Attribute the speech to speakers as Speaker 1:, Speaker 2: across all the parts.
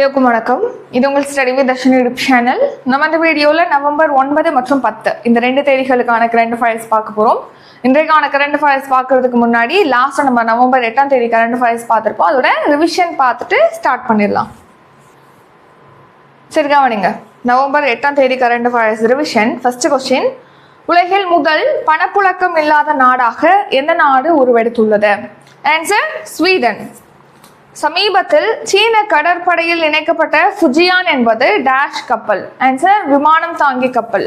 Speaker 1: இருக்கும் வணக்கம். இது உங்கள் study with Darshan YouTube channel. நம்ம இந்த வீடியோவில் நவம்பர் ஒன்பது மற்றும் பத்து. இந்த ரெண்டு தேதிகளுக்கான கரண்ட் ஃபைல்ஸ் பார்க்க போகிறோம் இன்றைக்கான கரண்ட் ஃபைல்ஸ் பார்க்கறதுக்கு முன்னாடி லாஸ்ட்டாக நம்ம நவம்பர் எட்டாம் தேதி கரண்ட் ஃபைல்ஸ் பார்த்துருப்போம். அதோட ரிவிஷன் பார்த்துட்டு ஸ்டார்ட் பண்ணிடலாம். சரி கவனிங்க. நவம்பர் எட்டாம் தேதி current affairs revision first question உலகில் முதல் பணப்புழக்கம் இல்லாத நாடாக எந்த நாடு உருவெடுத்துள்ளது? ஆன்சர் ஸ்வீடன் சமீபத்தில் சீன கடற்படையில் இணைக்கப்பட்ட ஃபுஜியான் என்பது டேஷ் கப்பல் ஆன்சர் விமானம் தாங்கி கப்பல்.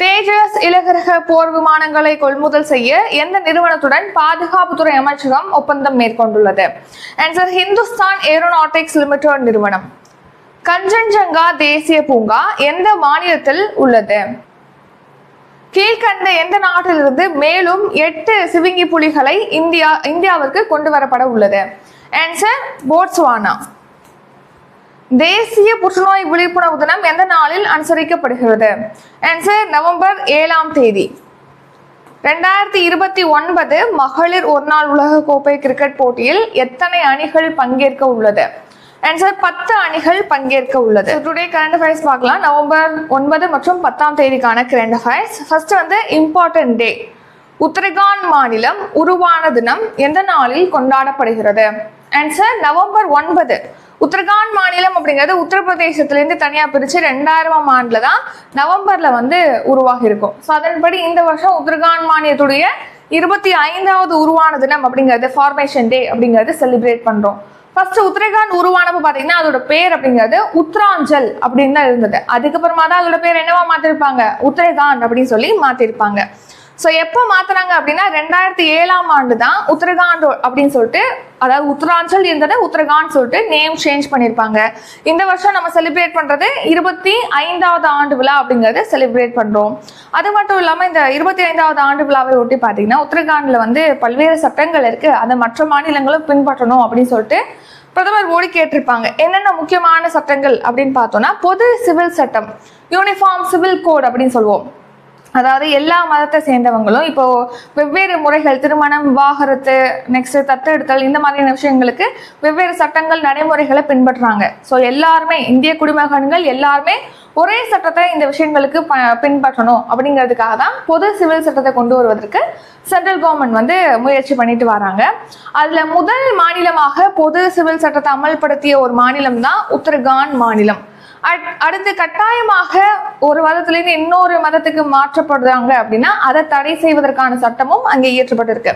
Speaker 1: தேஜஸ் இலகுரக போர் விமானங்களை கொள்முதல் செய்ய எந்த நிறுவனத்துடன் பாதுகாப்புத்துறை அமைச்சகம் ஒப்பந்தம் மேற்கொண்டுள்ளது? ஆன்சர் ஹிந்துஸ்தான் ஏரோநாட்டிக்ஸ் லிமிடெட் நிறுவனம். கஞ்சன்ஜங்கா தேசிய பூங்கா எந்த மாநிலத்தில் உள்ளது? கீழ்கண்ட எந்த நாட்டிலிருந்து மேலும் எட்டு சிவிங்கி புலிகளை இந்தியா இந்தியாவிற்கு கொண்டு வரப்பட உள்ளது? ஆன்சர் போட்ஸ்வானா தேசிய புற்றுநோய் விழிப்புணர்வு தினம் எந்த நாளில் அனுசரிக்கப்படுகிறது? ஆன்சர் நவம்பர் ஏழாம் தேதி. ரெண்டாயிரத்தி இருபத்தி ஒன்பது மகளிர் ஒருநாள் உலக கோப்பை கிரிக்கெட் போட்டியில் எத்தனை அணிகள் பங்கேற்க உள்ளது? ஆன்சர் பத்து அணிகள் பங்கேற்க உள்ளது. டுடே கரண்ட் அஃபேர்ஸ் பார்க்கலாம். நவம்பர் ஒன்பது மற்றும் பத்தாம் தேதிக்கான கரண்ட் அஃபேர்ஸ் ஃபர்ஸ்ட் வந்து இம்பார்ட்டன்ட் டே உத்தரகாண்ட் மாநிலம் உருவான தினம் எந்த நாளில் கொண்டாடப்படுகிறது? ஆன்சர் நவம்பர் ஒன்பது. உத்தரகாண்ட் மாநிலம் அப்படிங்கிறது உத்தரப்பிரதேசத்திலேருந்து தனியாக பிரித்து ரெண்டாயிரமாம் ஆண்டில் தான் நவம்பரில் வந்து உருவாகி இருக்கும் ஸோ அதன்படி இந்த வருஷம் உத்தரகாண்ட் மாநிலத்துடைய இருபத்தி ஐந்தாவது உருவான தினம் அப்படிங்கிறது ஃபார்மேஷன் டே அப்படிங்கிறது செலிப்ரேட் பண்ணுறோம் ஃபர்ஸ்ட் உத்தரகாண்ட் உருவானப்போ பார்த்தீங்கன்னா அதோட பேர் அப்படிங்கிறது உத்தராஞ்சல் அப்படின்னு தான் இருந்தது. அதுக்கப்புறமா தான் அதோட பேர் என்னவா மாற்றிருப்பாங்க உத்தரகாண்ட் அப்படின்னு சொல்லி மாற்றிருப்பாங்க ஸோ எப்போ மாத்துறாங்க அப்படின்னா ரெண்டாயிரத்தி ஏழாம் ஆண்டு தான் உத்தரகாண்ட் அப்படின்னு சொல்லிட்டு அதாவது உத்தராஞ்சல் இருந்தது உத்தரகாண்ட் சொல்லிட்டு நேம் சேஞ்ச் பண்ணியிருப்பாங்க இந்த வருஷம் நம்ம செலிப்ரேட் பண்றது இருபத்தி ஐந்தாவது ஆண்டு விழா அப்படிங்கறத செலிப்ரேட் பண்றோம். அது மட்டும் இல்லாம இந்த இருபத்தி ஐந்தாவது ஆண்டு விழாவை ஒட்டி பாத்தீங்கன்னா உத்தரகாண்ட்ல வந்து பல்வேறு சட்டங்கள் இருக்கு. அதை மற்ற மாநிலங்களும் பின்பற்றணும் அப்படின்னு சொல்லிட்டு பிரதமர் மோடி கேட்டிருப்பாங்க. என்னென்ன முக்கியமான சட்டங்கள் அப்படின்னு பார்த்தோம்னா பொது சிவில் சட்டம் யூனிஃபார்ம் சிவில் கோட் அப்படின்னு சொல்லுவோம். அதாவது எல்லா மதத்தை சேர்ந்தவங்களும் இப்போ வெவ்வேறு முறைகள் திருமணம் விவாகரத்து நெக்ஸ்ட் தத்தெடுத்தல் இந்த மாதிரியான விஷயங்களுக்கு வெவ்வேறு சட்டங்கள் நடைமுறைகளை பின்பற்றுறாங்க. ஸோ எல்லாருமே இந்திய குடிமகன்கள் எல்லாருமே ஒரே சட்டத்தை இந்த விஷயங்களுக்கு ப பின்பற்றணும் அப்படிங்கிறதுக்காக தான் பொது சிவில் சட்டத்தை கொண்டு வருவதற்கு சென்ட்ரல் கவர்மெண்ட் வந்து முயற்சி பண்ணிட்டு வராங்க. அதுல முதல் மாநிலமாக பொது சிவில் சட்டத்தை அமல்படுத்திய ஒரு மாநிலம் தான் உத்தரகாண்ட் மாநிலம். அடுத்து கட்டாயமாக ஒரு மதத்திலிருந்து இன்னொரு மதத்துக்கு மாற்றப்படுறாங்க அப்படின்னா அதை தடை செய்வதற்கான சட்டமும் அங்கே இயற்றப்பட்டிருக்கு.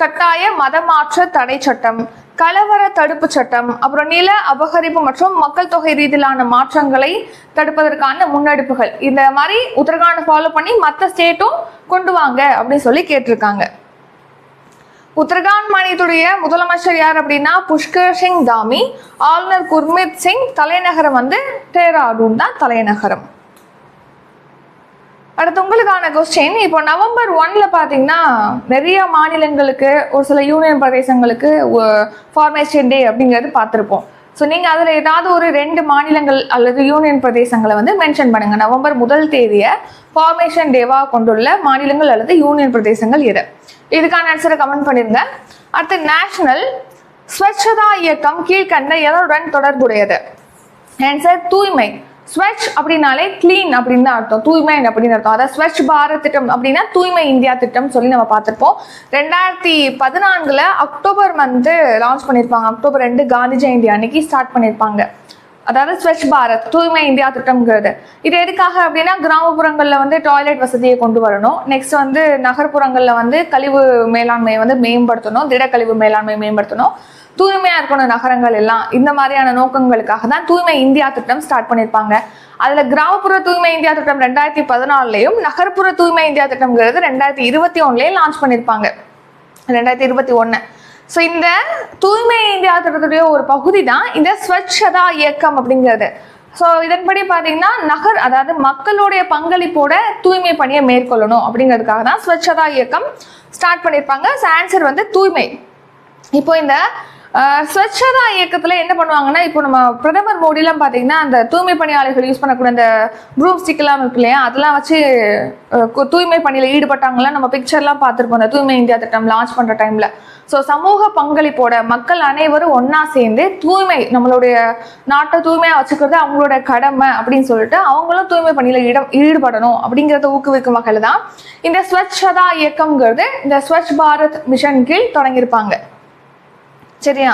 Speaker 1: கட்டாய மதமாற்ற தடை சட்டம் கலவர தடுப்பு சட்டம் அப்புறம் நில அபகரிப்பு மற்றும் மக்கள் தொகை ரீதியிலான மாற்றங்களை தடுப்பதற்கான முன்னெடுப்புகள். இந்த மாதிரி உத்தரகாண்ட் ஃபாலோ பண்ணி மற்ற ஸ்டேட்டும் கொண்டு வாங்க அப்படின்னு சொல்லி கேட்டிருக்காங்க. உத்தரகாண்ட் மாநிலத்துடைய முதலமைச்சர் யார் அப்படின்னா புஷ்கர் சிங் தாமி ஆளுநர் குர்மித் சிங் தலைநகரம் வந்து டேராடூன் தான் தலைநகரம். அடுத்து உங்களுக்கான கொஸ்டின் இப்போ நவம்பர் ஒன்ல பார்த்தீங்கன்னா நிறைய மாநிலங்களுக்கு ஒரு சில யூனியன் பிரதேசங்களுக்கு ஃபார்மேஷன் டே அப்படிங்கிறது பார்த்துருப்போம். ஸோ நீங்கள் அதில் ஏதாவது ஒரு ரெண்டு மாநிலங்கள் அல்லது யூனியன் பிரதேசங்களை வந்து மென்ஷன் பண்ணுங்கள் நவம்பர் முதல் தேதியை ஃபார்மேஷன் டேவாக கொண்டுள்ள மாநிலங்கள் அல்லது யூனியன் பிரதேசங்கள் எது? இதுக்கான ஆன்சரை கமெண்ட் பண்ணிருங்க. அடுத்து நேஷனல் ஸ்வச்சதா இயக்கம் கீழ்கண்ட எதனுடன் தொடர்புடையது? ஆன்சர் தூய்மை. ஸ்வச் அப்படின்னாலே க்ளீன் அப்படின்னு தான் அர்த்தம். தூய்மை அப்படின்னு அர்த்தம். அதாவது ஸ்வச் பாரத் திட்டம் அப்படின்னா தூய்மை இந்தியா திட்டம் சொல்லி நம்ம பார்த்துருப்போம். ரெண்டாயிரத்தி பதினான்குல அக்டோபர் வந்து லான்ச் பண்ணியிருப்பாங்க அக்டோபர் ரெண்டு காந்தி ஜெயந்தி அன்னைக்கு ஸ்டார்ட் பண்ணியிருப்பாங்க அதாவது ஸ்வச் பாரத் தூய்மை இந்தியா திட்டம்ங்கிறது. இது எதுக்காக அப்படின்னா கிராமப்புறங்களில் வந்து டாய்லெட் வசதியை கொண்டு வரணும். நெக்ஸ்ட் வந்து நகர்ப்புறங்களில் வந்து கழிவு மேலாண்மையை வந்து மேம்படுத்தணும். திடக்கழிவு மேலாண்மையை மேம்படுத்தணும். தூய்மையாக இருக்கணும் நகரங்கள் எல்லாம். இந்த மாதிரியான நோக்கங்களுக்காக தான் தூய்மை இந்தியா திட்டம் ஸ்டார்ட் பண்ணியிருப்பாங்க. அதில் கிராமப்புற தூய்மை இந்தியா திட்டம் ரெண்டாயிரத்தி பதினாலுலயும் நகர்ப்புற தூய்மை இந்தியா திட்டம்ங்கிறது ரெண்டாயிரத்தி இருபத்தி ஒன்னுலயும் லான்ச் பண்ணியிருப்பாங்க. ரெண்டாயிரத்தி இருபத்தி ஒன்று ஸோ இந்த தூய்மை இந்தியா திட்டத்துடைய ஒரு பகுதி தான் இந்த ஸ்வச்சதா இயக்கம் அப்படிங்கிறது. ஸோ இதன்படி பார்த்தீங்கன்னா நகர் அதாவது மக்களுடைய பங்களிப்போட தூய்மை பணியை மேற்கொள்ளணும் அப்படிங்கிறதுக்காக தான் ஸ்வச்சதா இயக்கம் ஸ்டார்ட் பண்ணியிருப்பாங்க. ஸோ ஆன்சர் வந்து தூய்மை. இப்போ இந்த ஸ்வச்சதா இயக்கத்தில் என்ன பண்ணுவாங்கன்னா இப்போ நம்ம பிரதமர் மோடிலாம் பார்த்தீங்கன்னா அந்த தூய்மை பணியாளர்கள் யூஸ் பண்ணக்கூடிய அந்த ப்ரூம் ஸ்டிக்லாம் இருக்கு இல்லையா? அதெல்லாம் வச்சு தூய்மை பணியில் ஈடுபட்டாங்களா நம்ம பிக்சர்லாம் பார்த்துருப்போம். அந்த தூய்மை இந்தியா திட்டம் லான்ச் பண்ணுற டைமில் ஸோ சமூக பங்களிப்போட மக்கள் அனைவரும் ஒன்றா சேர்ந்து தூய்மை நம்மளுடைய நாட்டை தூய்மையாக வச்சுக்கிறது அவங்களோட கடமை அப்படின்னு சொல்லிட்டு அவங்களும் தூய்மை பணியில் இடம் ஈடுபடணும் அப்படிங்கிறத ஊக்குவிக்கும் வகையில் தான் இந்த ஸ்வச்சதா இயக்கம்ங்கிறது இந்த ஸ்வச் பாரத் மிஷன் கீழ் தொடங்கியிருப்பாங்க. சரியா?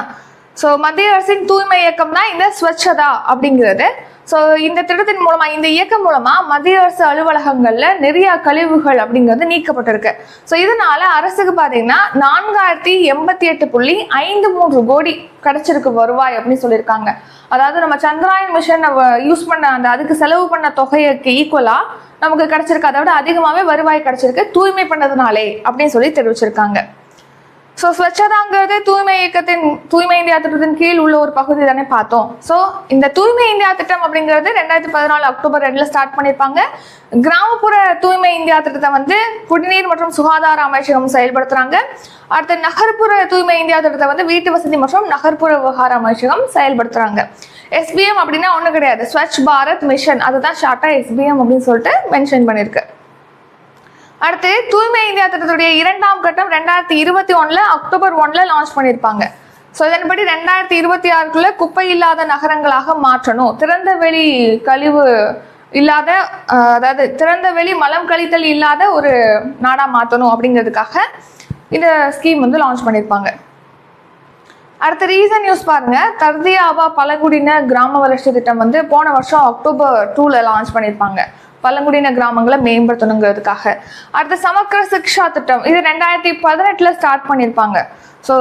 Speaker 1: ஸோ மத்திய அரசின் தூய்மை இயக்கம் தான் இந்த ஸ்வச்சதா அப்படிங்கிறது ஸோ இந்த திட்டத்தின் மூலமா இந்த இயக்கம் மூலமா மத்திய அரசு அலுவலகங்கள்ல நிறைய கழிவுகள் அப்படிங்கிறது நீக்கப்பட்டிருக்கு. ஸோ இதனால அரசுக்கு பார்த்தீங்கன்னா நான்காயிரத்தி எண்பத்தி எட்டு புள்ளி ஐந்து மூன்று கோடி கிடைச்சிருக்கு வருவாய் அப்படின்னு சொல்லியிருக்காங்க. அதாவது நம்ம சந்திராயன் மிஷன் யூஸ் பண்ண அந்த அதுக்கு செலவு பண்ண தொகைக்கு ஈக்குவலா நமக்கு கிடைச்சிருக்கு. அதை விட அதிகமாகவே வருவாய் கிடைச்சிருக்கு. தூய்மை பண்ணதுனாலே அப்படின்னு சொல்லி தெரிவிச்சிருக்காங்க. ஸோ ஸ்வச்சதாங்கிறது தூய்மை இயக்கத்தின் தூய்மை இந்தியா திட்டத்தின் கீழ் உள்ள ஒரு பகுதி தானே பார்த்தோம். ஸோ இந்த தூய்மை இந்தியா திட்டம் அப்படிங்கிறது ரெண்டாயிரத்தி பதினாலு அக்டோபர் ரெண்டில் ஸ்டார்ட் பண்ணியிருப்பாங்க. கிராமப்புற தூய்மை இந்தியா திட்டத்தை வந்து குடிநீர் மற்றும் சுகாதார அமைச்சகம் செயல்படுத்துறாங்க. அடுத்து நகர்ப்புற தூய்மை இந்தியா திட்டத்தை வந்து வீட்டு வசதி மற்றும் நகர்ப்புற விவகார அமைச்சகம் செயல்படுத்துறாங்க. எஸ்பிஎம் அப்படின்னா ஒன்றும் கிடையாது. ஸ்வச் பாரத் மிஷன். அதுதான் ஷார்ட்டாக எஸ்பிஎம் அப்படின்னு சொல்லிட்டு மென்ஷன் பண்ணியிருக்கு. அடுத்து தூய்மை இந்தியா திட்டத்துடைய இரண்டாம் கட்டம் ரெண்டாயிரத்தி இருபத்தி ஒன்றில் அக்டோபர் ஒன்ல லான்ச் பண்ணியிருப்பாங்க. ஸோ இதன்படி ரெண்டாயிரத்தி இருபத்தி ஆறுக்குள்ள குப்பை இல்லாத நகரங்களாக மாற்றணும். திறந்த வெளி கழிவு இல்லாத அதாவது திறந்த வெளி மலம் கழித்தல் இல்லாத ஒரு நாடா மாற்றணும் அப்படிங்கிறதுக்காக இந்த ஸ்கீம் வந்து லான்ச் பண்ணியிருப்பாங்க. அடுத்த ரீசன் நியூஸ் பாருங்க. தர்தியாபா பழங்குடியின கிராம வளர்ச்சி திட்டம் வந்து போன வருஷம் அக்டோபர் டூல லான்ச் பண்ணியிருப்பாங்க. பழங்குடியின கிராமங்களை மேம்படுத்தணுங்கிறதுக்காக. அடுத்த சமக்கர சிக்ஷா திட்டம். இது ரெண்டாயிரத்தி பதினெட்டுல ஸ்டார்ட் பண்ணியிருப்பாங்க. ஸோ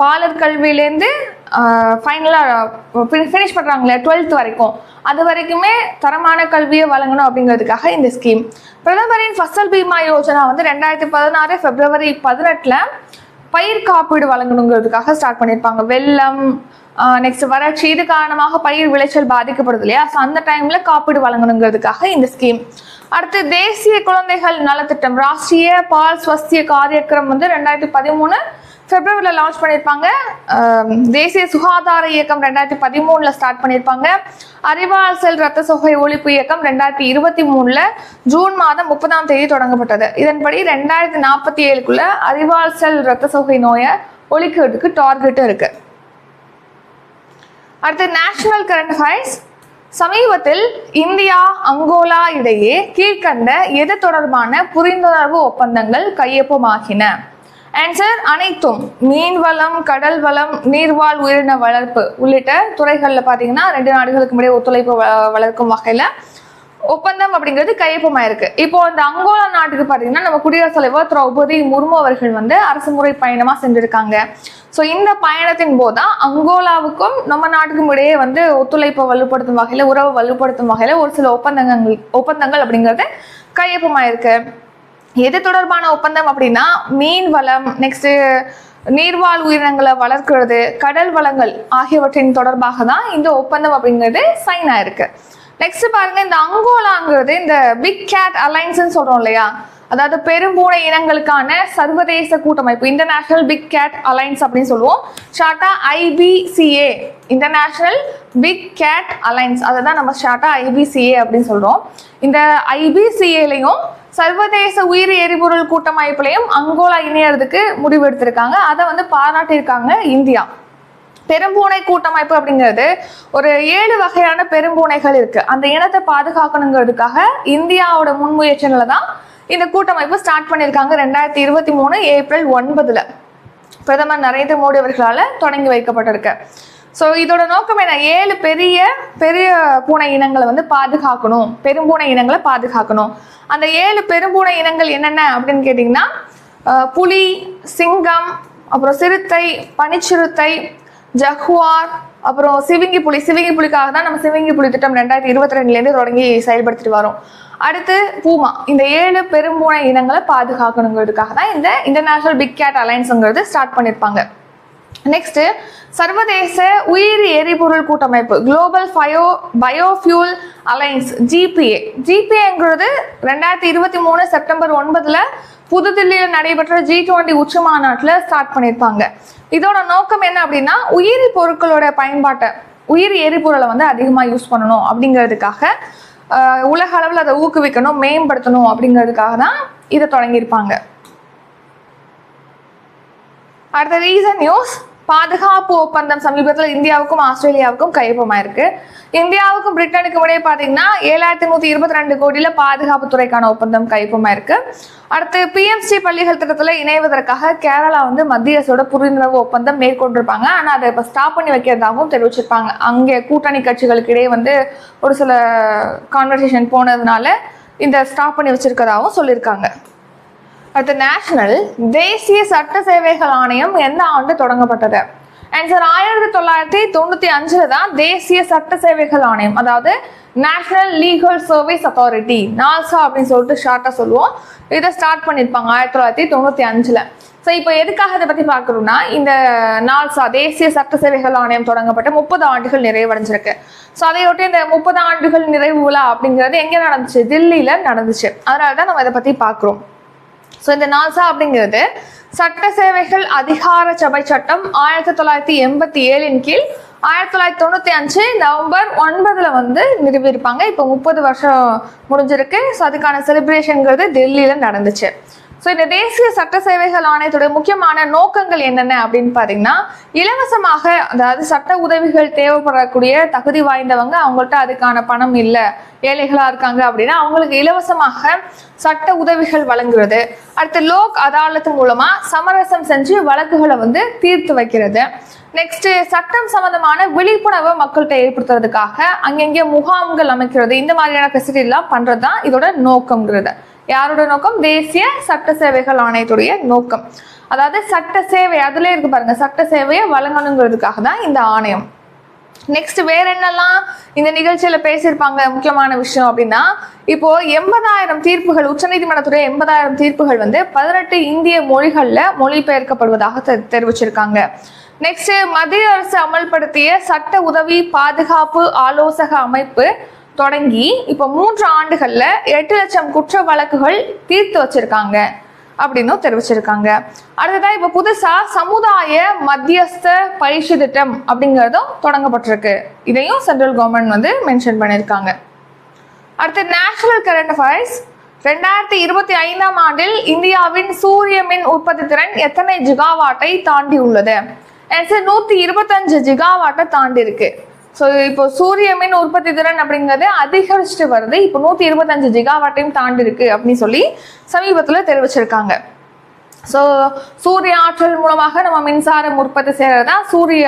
Speaker 1: பாலர் கல்வியிலேருந்து ஃபைனலாக ஃபினிஷ் பண்ணுறாங்களே டுவெல்த் வரைக்கும். அது வரைக்குமே தரமான கல்வியை வழங்கணும் அப்படிங்கிறதுக்காக இந்த ஸ்கீம் பிரதமரின் ஃபசல் பீமா யோஜனா வந்து ரெண்டாயிரத்தி பதினாறு பிப்ரவரி பதினெட்டில் பயிர் காப்பீடு வழங்கணுங்கிறதுக்காக ஸ்டார்ட் பண்ணியிருப்பாங்க. வெள்ளம் நெக்ஸ்ட் வறட்சி இது காரணமாக பயிர் விளைச்சல் பாதிக்கப்படுது இல்லையா? ஸோ அந்த டைம்ல காப்பீடு வழங்கணுங்கிறதுக்காக இந்த ஸ்கீம் அடுத்து தேசிய குழந்தைகள் நலத்திட்டம். ராஷ்டிரிய பால் ஸ்வஸ்திய காரியக்கிரம் வந்து ரெண்டாயிரத்தி பதிமூணு பிப்ரவரியில் லான்ச் பண்ணியிருப்பாங்க. தேசிய சுகாதார இயக்கம் ரெண்டாயிரத்தி பதிமூணில் ஸ்டார்ட் பண்ணியிருப்பாங்க. அறிவால் செல் ரத்த சொகை ஒழிப்பு இயக்கம் ரெண்டாயிரத்தி இருபத்தி மூணில் ஜூன் மாதம் முப்பதாம் தேதி தொடங்கப்பட்டது. இதன்படி ரெண்டாயிரத்தி நாற்பத்தி ஏழுக்குள்ள அறிவால் செல் ரத்த சொகை நோயை ஒழிக்கிறதுக்கு டார்கெட்டும் இருக்குது அடுத்து நேஷனல் கரண்ட் அஃபேர்ஸ் சமீபத்தில் இந்தியா அங்கோலா இடையே கீழ்க்கண்ட எது தொடர்பான புரிந்துணர்வு ஒப்பந்தங்கள் கையொப்பமாகின? ஆன்சர் அனைத்தும் மீன் வளம் கடல் வளம் நீர்வாழ் உயிரின வளர்ப்பு உள்ளிட்ட துறைகளில் பார்த்தீங்கன்னா ரெண்டு நாடுகளுக்கு இடையே ஒத்துழைப்பு வ- வளர்க்கும் வகையில் ஒப்பந்தம் அப்படிங்கிறது கையொப்பமாயிருக்கு. இப்போ இந்த அங்கோலா நாட்டுக்கு பார்த்தீங்கன்னா நம்ம குடியரசுத் தலைவர் திரௌபதி முர்மு அவர்கள் வந்து அரசு முறை பயணமாக செஞ்சுருக்காங்க ஸோ இந்த பயணத்தின் போது தான் அங்கோலாவுக்கும் நம்ம நாட்டுக்கும் இடையே வந்து ஒத்துழைப்பை வலுப்படுத்தும் வகையில் உறவை வலுப்படுத்தும் வகையில் ஒரு சில ஒப்பந்தங்கள் ஒப்பந்தங்கள் அப்படிங்கிறது கையொப்பமாயிருக்கு. எது தொடர்பான ஒப்பந்தம் அப்படின்னா மீன் வளம் நெக்ஸ்ட் நீர்வாழ் உயிரினங்களை வளர்க்கிறது கடல் வளங்கள் ஆகியவற்றின் தொடர்பாக தான் இந்த ஒப்பந்தம் அப்படிங்கிறது சைன் ஆயிருக்கு நெக்ஸ்ட் பாருங்க இந்த அங்கோலாங்கிறது இந்த பிக் கேட் அலைன்ஸ்னு சொல்றோம் இல்லையா? அதாவது பெரும்பூனை இனங்களுக்கான சர்வதேச கூட்டமைப்பு இன்டர்நேஷனல் பிக் கேட் அலைன்ஸ் அப்படின்னு சொல்லுவோம். ஷார்ட்டா IBCA international big cat alliance அதை தான் நம்ம ஷார்ட்டா ஐபிசிஏ அப்படின்னு சொல்றோம். இந்த ஐபிசிஏலையும் சர்வதேச உயிர் எரிபொருள் கூட்டமைப்புலையும் அங்கோலா இணையறதுக்கு முடிவு எடுத்திருக்காங்க அதை வந்து பாராட்டியிருக்காங்க இந்தியா. பெரும்பூனை கூட்டமைப்பு அப்படிங்கிறது ஒரு ஏழு வகையான பெரும்பூனைகள் இருக்கு. அந்த இனத்தை பாதுகாக்கணுங்கிறதுக்காக இந்தியாவோட முன்முயற்சியில தான் இந்த கூட்டமைப்பு ஸ்டார்ட் பண்ணியிருக்காங்க ரெண்டாயிரத்தி இருபத்தி மூணு ஏப்ரல் ஒன்பதுல. பிரதமர் நரேந்திர மோடி அவர்களால் தொடங்கி வைக்கப்பட்டிருக்கு. ஸோ இதோட நோக்கம் என்ன? ஏழு பெரிய பெரிய பூனை இனங்களை வந்து பாதுகாக்கணும். பெரும்பூனை இனங்களை பாதுகாக்கணும். அந்த ஏழு பெரும்பூனை இனங்கள் என்னென்ன அப்படின்னு கேட்டிங்கன்னா புலி சிங்கம் அப்புறம் சிறுத்தை பனிச்சிறுத்தை ஜஹ்வார் அப்புறம் சிவிங்கி புலி சிவிங்கி புலிக்காக தான் நம்ம சிவிங்கி புலி திட்டம் ரெண்டாயிரத்தி இருபத்தி ரெண்டுலேருந்து தொடங்கி செயல்படுத்திட்டு வரோம். அடுத்து பூமா இந்த ஏழு பெரும்பூனை இனங்களை பாதுகாக்கணுங்கிறதுக்காக தான் இந்த இன்டர்நேஷனல் பிக் கேட் அலைன்ஸுங்கிறது ஸ்டார்ட் பண்ணியிருப்பாங்க நெக்ஸ்ட் சர்வதேச உயிரி எரிபொருள் கூட்டமைப்பு global bio biofuel alliance GBA ஜிபிஏங்கிறது ரெண்டாயிரத்தி இருபத்தி மூணு செப்டம்பர் ஒன்பதுல புதுதில்லியில் நடைபெற்ற ஜி டுவெண்ட்டி உச்சி மாநாட்டில் ஸ்டார்ட் பண்ணியிருப்பாங்க. இதோட நோக்கம் என்ன அப்படின்னா உயிரி பொருட்களோட பயன்பாட்டை உயிரி எரிபொருளை வந்து அதிகமாக யூஸ் பண்ணணும் அப்படிங்கிறதுக்காக உலக அளவில் அதை ஊக்குவிக்கணும் மேம்படுத்தணும் அப்படிங்கிறதுக்காக தான் இதை தொடங்கியிருப்பாங்க. அடுத்த ரீசன் நியூஸ் பாதுகாப்பு ஒப்பந்தம் சமீபத்தில் இந்தியாவுக்கும் ஆஸ்திரேலியாவுக்கும் கையொப்பமாயிருக்கு இந்தியாவுக்கும் பிரிட்டனுக்கும் இடையே பார்த்தீங்கன்னா ஏழாயிரத்தி நூற்றி இருபத்தி ரெண்டு கோடியில் பாதுகாப்பு துறைக்கான ஒப்பந்தம் கையொப்பமாயிருக்கு அடுத்து பிஎம்சி பள்ளிகள் திட்டத்தில் இணைவதற்காக கேரளா வந்து மத்திய அரசோட புரிந்துணர்வு ஒப்பந்தம் மேற்கொண்டிருப்பாங்க. ஆனால் அதை இப்போ ஸ்டாப் பண்ணி வைக்கிறதாகவும் தெரிவிச்சிருப்பாங்க. அங்கே கூட்டணி கட்சிகளுக்கு இடையே வந்து ஒரு சில கான்வர்சேஷன் போனதுனால இந்த ஸ்டாப் பண்ணி வச்சிருக்கதாகவும் சொல்லியிருக்காங்க. அடுத்து நேஷனல் தேசிய சட்ட சேவைகள் ஆணையம் எந்த ஆண்டு தொடங்கப்பட்டது? ஆன்சர் ஆயிரத்தி தொள்ளாயிரத்தி தொண்ணூத்தி அஞ்சுல தான் தேசிய சட்ட சேவைகள் ஆணையம் அதாவது national legal service authority NALSA அப்படின்னு சொல்லிட்டு ஷார்ட்டா சொல்லுவோம். இதை ஸ்டார்ட் பண்ணியிருப்பாங்க ஆயிரத்தி தொள்ளாயிரத்தி தொண்ணூத்தி அஞ்சுல. ஸோ இப்போ எதுக்காக இதை பற்றி பார்க்கணும்னா இந்த நால்சா தேசிய சட்ட சேவைகள் ஆணையம் தொடங்கப்பட்ட முப்பது ஆண்டுகள் நிறைவடைஞ்சிருக்கு. ஸோ அதையொட்டி இந்த முப்பது ஆண்டுகள் நிறைவு விழா அப்படிங்கிறது எங்கே நடந்துச்சு? தில்லியில் நடந்துச்சு. அதனால தான் நம்ம இதை பற்றி பார்க்குறோம். ஸோ இந்த நாசா அப்படிங்கிறது சட்ட சேவைகள் அதிகார சபை சட்டம் ஆயிரத்தி தொள்ளாயிரத்தி எண்பத்தி ஏழின் கீழ் ஆயிரத்தி தொள்ளாயிரத்தி தொண்ணூற்றி அஞ்சு நவம்பர் ஒன்பதில் வந்து நிறுவியிருப்பாங்க. இப்போ முப்பது வருஷம் முடிஞ்சிருக்கு. ஸோ அதுக்கான செலிப்ரேஷனுங்கிறது டெல்லியில் நடந்துச்சு. ஸோ இந்த தேசிய சட்ட சேவைகள் ஆணையத்துடைய முக்கியமான நோக்கங்கள் என்னென்ன அப்படின்னு பார்த்தீங்கன்னா இலவசமாக அதாவது சட்ட உதவிகள் தேவைப்படக்கூடிய தகுதி வாய்ந்தவங்க அவங்கள்ட்ட அதுக்கான பணம் இல்லை ஏழைகளாக இருக்காங்க அப்படின்னா அவங்களுக்கு இலவசமாக சட்ட உதவிகள் வழங்குறது. அடுத்து லோக் அதாலத்து மூலமா சமரசம் செஞ்சு வழக்குகளை வந்து தீர்த்து வைக்கிறது. நெக்ஸ்ட் சட்டம் சம்பந்தமான விழிப்புணர்வை மக்கள்கிட்ட ஏற்படுத்துறதுக்காக அங்கங்கே முகாம்கள் அமைக்கிறது. இந்த மாதிரியான ஃபெசிலிட்டி எல்லாம் தான் இதோட நோக்கம்ங்கிறது. யாரோட நோக்கம்? தேசிய சட்ட சேவைகள் ஆணையத்துடைய நோக்கம். அதாவது சட்ட சேவை அதுல இருக்கு பாருங்க. சட்ட சேவையை வழங்கணுங்கிறதுக்காக தான் இந்த ஆணையம். நெக்ஸ்ட் வேற என்னெல்லாம் இந்த நிகழ்ச்சியில பேசியிருப்பாங்க? முக்கியமான விஷயம் அப்படின்னா இப்போ எண்பதாயிரம் தீர்ப்புகள் உச்சநீதிமன்றத்துடைய எண்பதாயிரம் தீர்ப்புகள் வந்து பதினெட்டு இந்திய மொழிகள்ல மொழிபெயர்க்கப்படுவதாக தெரிவிச்சிருக்காங்க. நெக்ஸ்ட் மத்திய அரசு அமல்படுத்திய சட்ட உதவி பாதுகாப்பு ஆலோசக அமைப்பு தொடங்கி இப்போ மூன்று ஆண்டுகளில் எட்டு லட்சம் குற்ற வழக்குகள் தீர்த்து வச்சிருக்காங்க அப்படின்னும் தெரிவிச்சிருக்காங்க. அடுத்ததா இப்ப புதுசா சமுதாய மத்தியஸ்த பயிற்சி திட்டம் அப்படிங்கறதும் தொடங்கப்பட்டிருக்கு. இதையும் சென்ட்ரல் கவர்மெண்ட் வந்து மென்ஷன் பண்ணியிருக்காங்க அடுத்து நேஷனல் கரண்ட் அஃபேர்ஸ் ரெண்டாயிரத்தி இருபத்தி ஐந்தாம் ஆண்டில் இந்தியாவின் சூரிய மின் உற்பத்தி திறன் எத்தனை ஜிகாவாட்டை தாண்டி உள்ளது ஆன்சர் நூத்தி இருபத்தஞ்சு ஜிகாவாட்டை தாண்டி இருக்கு ஸோ இப்போ சூரிய மின் உற்பத்தி திறன் அப்படிங்கிறது அதிகரிச்சுட்டு வருது. இப்போ நூற்றி இருபத்தஞ்சு ஜிகாவாட்டையும் தாண்டி இருக்கு அப்படின்னு சொல்லி சமீபத்தில் தெரிவிச்சிருக்காங்க. ஸோ சூரிய ஆற்றல் மூலமாக நம்ம மின்சாரம் உற்பத்தி செய்கிறது தான் சூரிய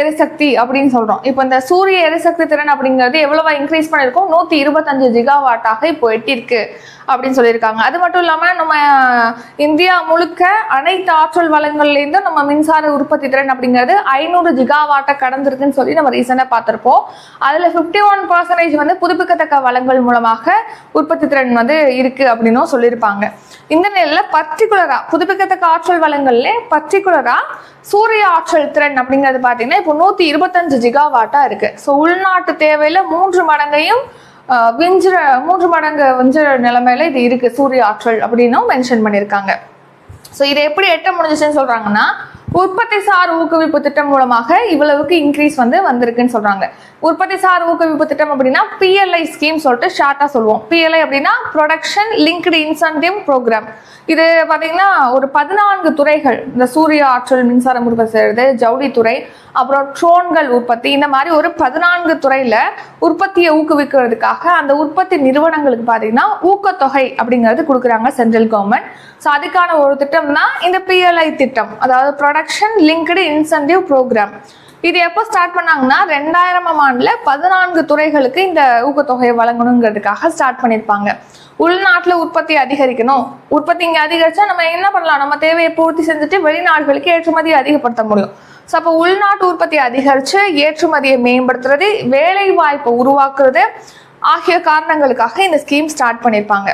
Speaker 1: எரிசக்தி அப்படின்னு சொல்கிறோம் இப்போ இந்த சூரிய எரிசக்தி திறன் அப்படிங்கிறது எவ்வளவா இன்க்ரீஸ் பண்ணியிருக்கோம்? நூற்றி இருபத்தஞ்சு ஜிகாவாட்டாக இப்போ எட்டியிருக்கு அப்படின்னு சொல்லியிருக்காங்க. அது மட்டும் இல்லாமல் நம்ம இந்தியா முழுக்க அனைத்து ஆற்றல் வளங்கள்லேருந்தும் நம்ம மின்சார உற்பத்தி திறன் அப்படிங்கிறது ஐநூறு ஜிகாவாட்டை கடந்திருக்குன்னு சொல்லி நம்ம ரீசெண்டாக பார்த்துருப்போம். அதில் ஃபிஃப்டி ஒன் பர்சன்டேஜ் வந்து புதுப்பிக்கத்தக்க வளங்கள் மூலமாக உற்பத்தி திறன் வந்து இருக்குது அப்படின்னும் சொல்லியிருப்பாங்க. இந்த நிலையில் பர்டிகுலராக புதுப்பிக்கத்தக்க ஆற்றல் வளங்கள்ல பர்டிகுலராக சூரிய ஆற்றல் திறன் அப்படிங்கிறது பார்த்தீங்கன்னா இப்போ நூற்றி இருபத்தஞ்சு ஜிகாவாட்டாக இருக்கு. ஸோ உள்நாட்டு தேவையில மூன்று மடங்கையும் விஞ்சுற மூன்று மடங்கு விஞ்சுற நிலைமையில இது இருக்கு சூரிய ஆற்றல் அப்படின்னும் மென்ஷன் பண்ணியிருக்காங்க. ஸோ இதை எப்படி எட்ட முடிஞ்சிச்சுன்னு சொல்றாங்கன்னா உற்பத்தி சார் ஊக்குவிப்பு திட்டம் மூலமாக இவ்வளவுக்கு இன்க்ரீஸ் வந்து வந்திருக்குன்னு சொல்றாங்க. உற்பத்தி சார் ஊக்குவிப்பு திட்டம் அப்படின்னா பிஎல்ஐ ஸ்கீம் சொல்லிட்டு ஷார்ட்டா சொல்லுவோம். பிஎல்ஐ அப்படின்னா ப்ரொடக்ஷன் லிங்க்டு இன்சென்டிவ் ப்ரோக்ராம் இது பார்த்தீங்கன்னா ஒரு பதினான்கு துறைகள் இந்த சூரிய ஆற்றல் மின்சாரம் உற்பத்தி செய்கிறது ஜவுளித்துறை அப்புறம் ட்ரோன்கள் உற்பத்தி இந்த மாதிரி ஒரு பதினான்கு துறையில உற்பத்தியை ஊக்குவிக்கிறதுக்காக அந்த உற்பத்தி நிறுவனங்களுக்கு பார்த்தீங்கன்னா ஊக்கத்தொகை அப்படிங்கிறது கொடுக்குறாங்க சென்ட்ரல் கவர்மெண்ட் ஸோ அதுக்கான ஒரு திட்டம் தான் இந்த பிஎல்ஐ திட்டம் அதாவது ப்ரொடக்ஷன் லிங்க்டு இன்சென்டிவ் ப்ரோக்ராம் இது எப்போ ஸ்டார்ட் பண்ணாங்கன்னா ரெண்டாயிரமாம் ஆண்டில் பதினான்கு துறைகளுக்கு இந்த ஊக்கத்தொகையை வழங்கணுங்கிறதுக்காக ஸ்டார்ட் பண்ணியிருப்பாங்க உள்நாட்டில் உற்பத்தி அதிகரிக்கணும். உற்பத்தி இங்கே அதிகரிச்சா நம்ம என்ன பண்ணலாம்? நம்ம தேவையை பூர்த்தி செஞ்சுட்டு வெளிநாடுகளுக்கு ஏற்றுமதி அதிகப்படுத்த முடியும். ஸோ அப்போ உள்நாட்டு உற்பத்தி அதிகரித்து ஏற்றுமதியை மேம்படுத்துறது வேலை வாய்ப்பை உருவாக்குறது ஆகிய காரணங்களுக்காக இந்த ஸ்கீம் ஸ்டார்ட் பண்ணியிருப்பாங்க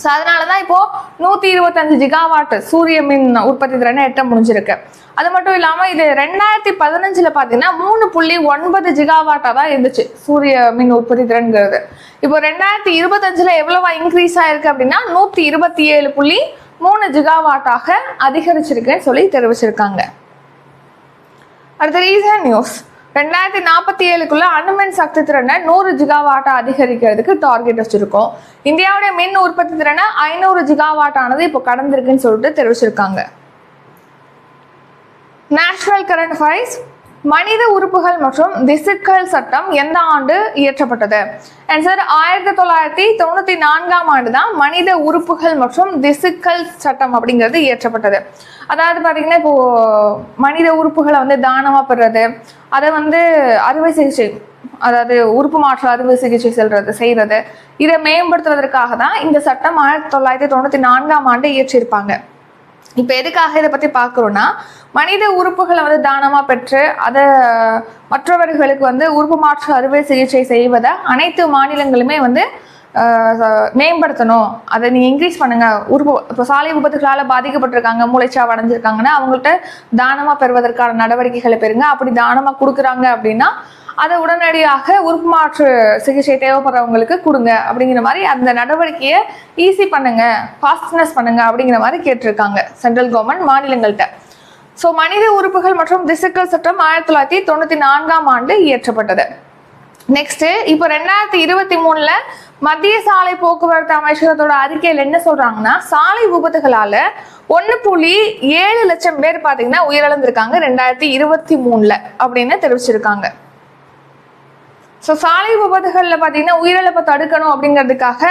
Speaker 1: ஸோ அதனால தான் இப்போ நூற்றி இருபத்தஞ்சு ஜிகாவாட் சூரிய மின் உற்பத்தி திறனை எட்ட முடிஞ்சிருக்கு. அது மட்டும் இல்லாமல் இது ரெண்டாயிரத்தி பதினஞ்சில் பார்த்தீங்கன்னா மூணு புள்ளி ஒன்பது ஜிகாவாட்டாக தான் இருந்துச்சு சூரிய மின் உற்பத்தி திறன்கிறது. இப்போ ரெண்டாயிரத்தி இருபத்தஞ்சில் எவ்வளவா இன்க்ரீஸ் ஆயிருக்கு அப்படின்னா நூற்றி இருபத்தி ஏழு புள்ளி மூணு ஜிகாவாட்டாக அதிகரிச்சிருக்குன்னு சொல்லி தெரிவிச்சிருக்காங்க. அடுத்த ரீசன் நியூஸ் ரெண்டாயிரத்தி நாற்பத்தி ஏழுக்குள்ள அணுமின் சக்தி திறனை நூறு ஜிகாவாட்டா அதிகரிக்கிறதுக்கு டார்கெட் வச்சிருக்கோம். இந்தியாவுடைய மின் உற்பத்தி திறனை ஐநூறு ஜிகாவாட் ஆனது இப்போ கடந்திருக்குன்னு சொல்லிட்டு தெரிவிச்சிருக்காங்க. நேஷனல் கரண்ட் ஃபைஸ் மனித உறுப்புகள் மற்றும் திசுக்கள் சட்டம் எந்த ஆண்டு இயற்றப்பட்டது? ஆன்சர் ஆயிரத்தி தொள்ளாயிரத்தி தொண்ணூத்தி நான்காம் ஆண்டு தான் மனித உறுப்புகள் மற்றும் திசுக்கள் சட்டம் அப்படிங்கிறது இயற்றப்பட்டது. அதாவது பார்த்தீங்கன்னா இப்போ மனித உறுப்புகளை வந்து தானமாக பெறுறது அதை வந்து அறுவை சிகிச்சை அதாவது உறுப்பு மாற்ற அறுவை சிகிச்சை செல்றது செய்யறது இதை மேம்படுத்துவதற்காக தான் இந்த சட்டம் ஆயிரத்தி தொள்ளாயிரத்தி தொண்ணூத்தி நான்காம் ஆண்டு இயற்றியிருப்பாங்க. இப்போ எதுக்காக இதை பற்றி பார்க்குறோன்னா மனித உறுப்புகளை வந்து தானமாக பெற்று அதை மற்றவர்களுக்கு வந்து உறுப்பு மாற்று அறுவை சிகிச்சை செய்வதை அனைத்து மாநிலங்களுமே வந்து மேம்படுத்தணும். அதை நீங்கள் இன்க்ரீஸ் பண்ணுங்கள் உறுப்பு இப்போ சாலை விபத்துகளால் பாதிக்கப்பட்டிருக்காங்க மூளைச்சா அடைஞ்சிருக்காங்கன்னா அவங்கள்ட்ட தானமாக பெறுவதற்கான நடவடிக்கைகளை பெறுங்க. அப்படி தானமாக கொடுக்குறாங்க அப்படின்னா அதை உடனடியாக உறுப்பு மாற்று சிகிச்சை தேவைப்படுறவங்களுக்கு கொடுங்க அப்படிங்கிற மாதிரி அந்த நடவடிக்கையை ஈஸி பண்ணுங்க ஃபாஸ்ட்னஸ் பண்ணுங்க அப்படிங்கிற மாதிரி கேட்டிருக்காங்க சென்ட்ரல் கவர்மெண்ட் மாநிலங்கள்கிட்ட. ஸோ மனித உறுப்புகள் மற்றும் திசுக்கள் சட்டம் ஆயிரத்தி தொள்ளாயிரத்தி தொண்ணூற்றி நான்காம் ஆண்டு இயற்றப்பட்டது. நெக்ஸ்ட்டு இப்போ ரெண்டாயிரத்தி இருபத்தி மூணில் மத்திய சாலை போக்குவரத்து அமைச்சகத்தோட அறிக்கையில் என்ன சொல்கிறாங்கன்னா சாலை விபத்துகளால் ஒன்று புள்ளி ஏழு லட்சம் பேர் பார்த்தீங்கன்னா உயிரிழந்திருக்காங்க ரெண்டாயிரத்தி இருபத்தி மூணில் அப்படின்னு தெரிவிச்சிருக்காங்க. ஸோ சாலை விபத்துகளில் பார்த்தீங்கன்னா உயிரிழப்பை தடுக்கணும் அப்படிங்கிறதுக்காக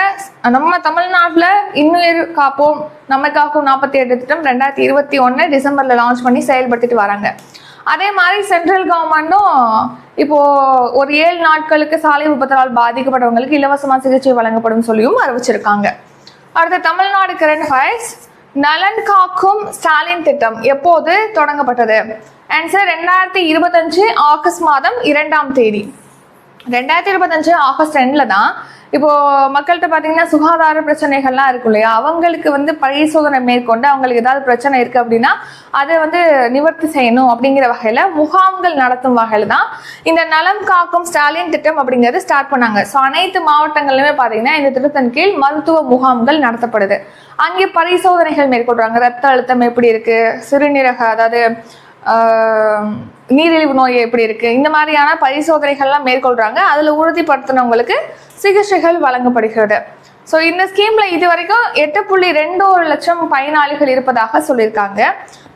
Speaker 1: நம்ம தமிழ்நாட்டில் இன்னுயிர் காப்போம் நம்ம காக்கும் நாற்பத்தி எட்டு திட்டம் ரெண்டாயிரத்தி இருபத்தி ஒன்று டிசம்பரில் லான்ச் பண்ணி செயல்படுத்திட்டு வராங்க. அதே மாதிரி சென்ட்ரல் கவர்மெண்ட்டும் இப்போது ஒரு ஏழு நாட்களுக்கு சாலை விபத்தால் பாதிக்கப்பட்டவங்களுக்கு இலவசமாக சிகிச்சை வழங்கப்படும் சொல்லியும் அறிவிச்சிருக்காங்க. அடுத்து தமிழ்நாடு கரண்ட் ஃபயர்ஸ் நலன் காக்கும் ஸ்டாலின் திட்டம் எப்போது தொடங்கப்பட்டது? ஆன்சர் ரெண்டாயிரத்தி இருபத்தஞ்சு ஆகஸ்ட் மாதம் இரண்டாம் தேதி. ரெண்டாயிரத்தி இருபத்தஞ்சு ஆகஸ்ட் ரெண்டில் தான் இப்போ மக்கள்கிட்ட பார்த்தீங்கன்னா சுகாதார பிரச்சனைகள்லாம் இருக்கும் இல்லையா? அவங்களுக்கு வந்து பரிசோதனை மேற்கொண்டு அவங்களுக்கு ஏதாவது பிரச்சனை இருக்குது அப்படின்னா அதை வந்து நிவர்த்தி செய்யணும் அப்படிங்கிற வகையில் முகாம்கள் நடத்தும் வகையில் தான் இந்த நலம் காக்கும் ஸ்டாலின் திட்டம் அப்படிங்கிறது ஸ்டார்ட் பண்ணாங்க. ஸோ அனைத்து மாவட்டங்களிலுமே பார்த்தீங்கன்னா இந்த திட்டத்தின் கீழ் மருத்துவ முகாம்கள் நடத்தப்படுது. அங்கே பரிசோதனைகள் மேற்கொள்கிறாங்க ரத்த அழுத்தம் எப்படி இருக்குது சிறுநீரக அதாவது நீரிழிவு நோய் எப்படி இருக்குது இந்த மாதிரியான பரிசோதனைகள்லாம் மேற்கொள்கிறாங்க அதில் உறுதிப்படுத்தினவங்களுக்கு சிகிச்சைகள் வழங்கப்படுகிறது. ஸோ இந்த ஸ்கீமில் இது வரைக்கும் எட்டு புள்ளி ரெண்டு ஒரு லட்சம் பயனாளிகள் இருப்பதாக சொல்லியிருக்காங்க.